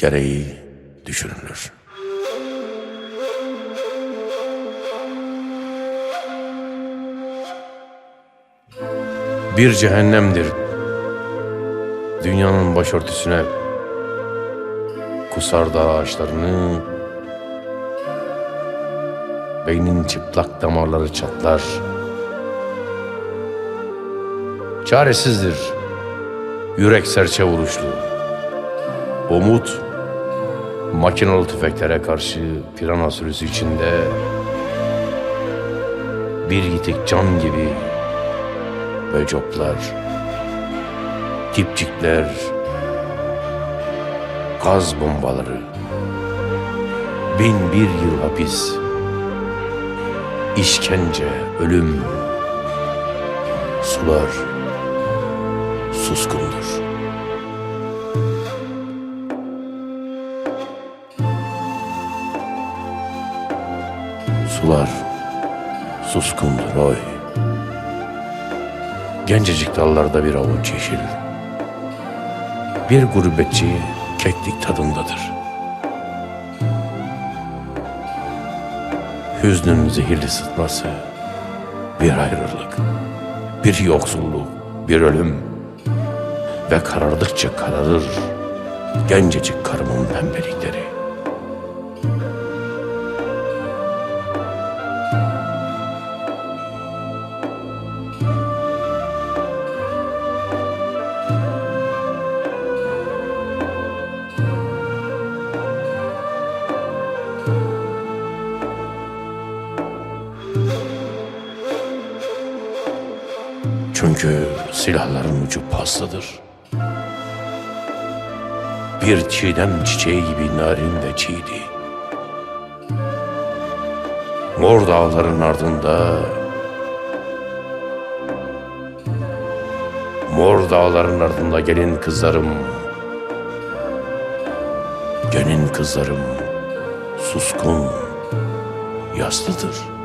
gereği düşünülür. Bir cehennemdir dünyanın başörtüsüne kusar dar ağaçlarını beynin çıplak damarları çatlar. Çaresizdir yürek serçe vuruşlu. Umut makinalı tüfeklere karşı pirana sürüsü içinde bir yitik can gibi böcoplar, tipçikler, gaz bombaları, bin bir yıl hapis, işkence, ölüm, sular suskundur. Sular suskundur oy. Gencecik dallarda bir avuç yeşil. Bir gurbetçi keklik tadındadır. Hüznün zehirli sıtması, bir ayrılık, bir yoksulluk, bir ölüm ve karardıkça kararır gencecik karımın pembelikleri. Çünkü silahların ucu paslıdır. Bir çiğdem çiçeği gibi narin ve çiğdi. Mor dağların ardında Mor dağların ardında gelin kızlarım Gelin kızlarım suskun, yaslıdır.''